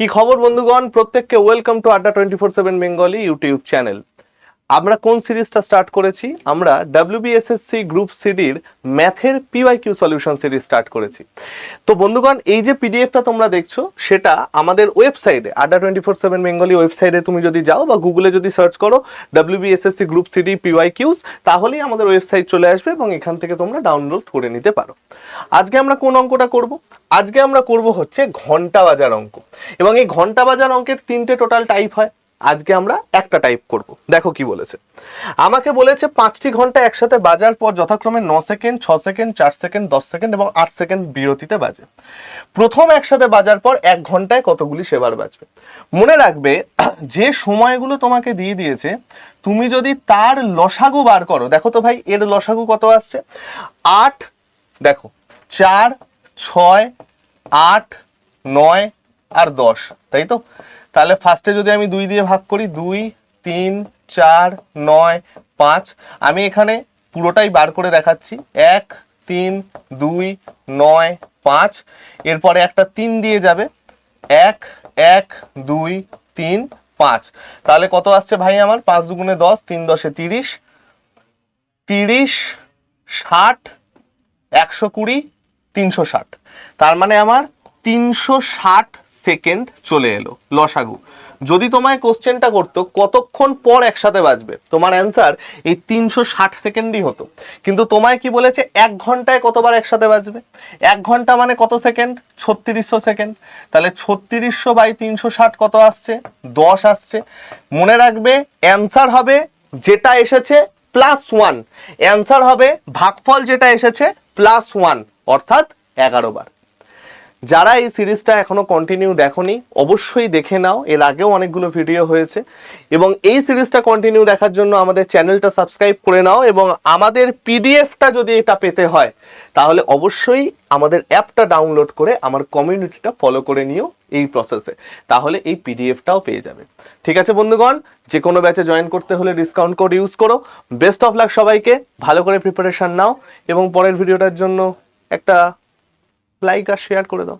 কি খবর বন্ধুগণ? প্রত্যেককে welcome to Adda twenty four seven Bengali YouTube channel আমরা কোন সিরিজটা স্টার্ট করেছি? আমরা ডাব্লিউবিএসএসসি গ্রুপ সিডির ম্যাথের PY Q solution series start করেছি। তো বন্ধুগণ, এই যে পিডিএফটা তোমরা দেখছ, সেটা আমাদের ওয়েবসাইটে আড্ডা টোয়েন্টি ফোর সেভেন বেঙ্গলি ওয়েবসাইটে তুমি যদি যাও বা গুগলে যদি সার্চ করো WBSSC group CD PY Qs তাহলেই আমাদের ওয়েবসাইট চলে আসবে এবং এখান থেকে তোমরা ডাউনলোড করে নিতে পারো। আজকে আমরা কোন অঙ্কটা করব? আজকে আমরা করব হচ্ছে ঘণ্টা বাজার অঙ্ক। এবং এই ঘণ্টা বাজার অঙ্কের তিনটে টোটাল টাইপ হয়। আজকে আমরা একটা টাইপ করব। দেখো কি বলেছে। আমাকে বলেছে পাঁচটি ঘণ্টা একসাথে বাজার পর যথাক্রমে ন সেকেন্ড, ছ সেকেন্ড, চার সেকেন্ড, দশ সেকেন্ড এবং আট সেকেন্ড বিরতিতে বাজে। প্রথম একসাথে বাজার পর এক ঘন্টায় কতগুলি সেবার বাজবে? মনে রাখবে, যে সময়গুলো তোমাকে দিয়ে দিয়েছে, তুমি যদি তার লসাগু বার করো, দেখো তো ভাই, এর লসাগু কত আসছে? আট, দেখো, চার, ছয়, আট, নয় আর দশ, তাই তো? তাহলে ফার্স্টে যদি আমি দুই দিয়ে ভাগ করি, দুই, তিন, চার, নয়, পাঁচ, আমি এখানে পুরোটাই বার করে দেখাচ্ছি। এক, তিন, দুই, নয়, পাঁচ, এরপরে একটা তিন দিয়ে যাবে। এক এক, দুই, তিন, পাঁচ। তাহলে কত আসছে ভাই আমার? পাঁচ দুগুণে দশ, তিন দশে তিরিশ। তিরিশ, ষাট, একশো কুড়ি, তিনশো ষাট। তার মানে আমার তিনশো ষাট সেকেন্ড চলে এলো। লসাগু। যদি তোমায় কোশ্চেনটা করতো, কতক্ষণ পর একসাথে বাজবে? তোমার অ্যান্সার এই তিনশো ষাট সেকেন্ডই হতো। কিন্তু তোমায় কি বলেছে, এক ঘন্টায় কতবার একসাথে বাজবে? এক ঘণ্টা মানে কত সেকেন্ড ছত্রিশশো সেকেন্ড তাহলে ছত্রিশশো বাই তিনশো ষাট কত আসছে? দশ আসছে। মনে রাখবে অ্যান্সার হবে যেটা এসেছে প্লাস ওয়ান অ্যান্সার হবে, ভাগফল যেটা এসেছে প্লাস ওয়ান অর্থাৎ এগারো বার। যারা এই সিরিজটা এখনও কন্টিনিউ দেখোনি, অবশ্যই দেখে নাও। এর আগেও অনেকগুলো ভিডিও হয়েছে। এবং এই সিরিজটা কন্টিনিউ দেখার জন্য আমাদের চ্যানেলটা সাবস্ক্রাইব করে নাও এবং আমাদের পিডিএফটা যদি এটা পেতে হয়, তাহলে অবশ্যই আমাদের অ্যাপটা ডাউনলোড করে আমার কমিউনিটিটা ফলো করে নিও এই প্রসেসে তাহলে এই পিডিএফটাও পেয়ে যাবে। ঠিক আছে বন্ধুগণ? যে কোনো ব্যাচে জয়েন করতে হলে ডিসকাউন্ট কোড ইউজ করো। বেস্ট অফ লাক সবাইকে। ভালো করে প্রিপারেশান নাও। এবং পরের ভিডিওটার জন্য একটা লাইক আর শেয়ার করে দাও।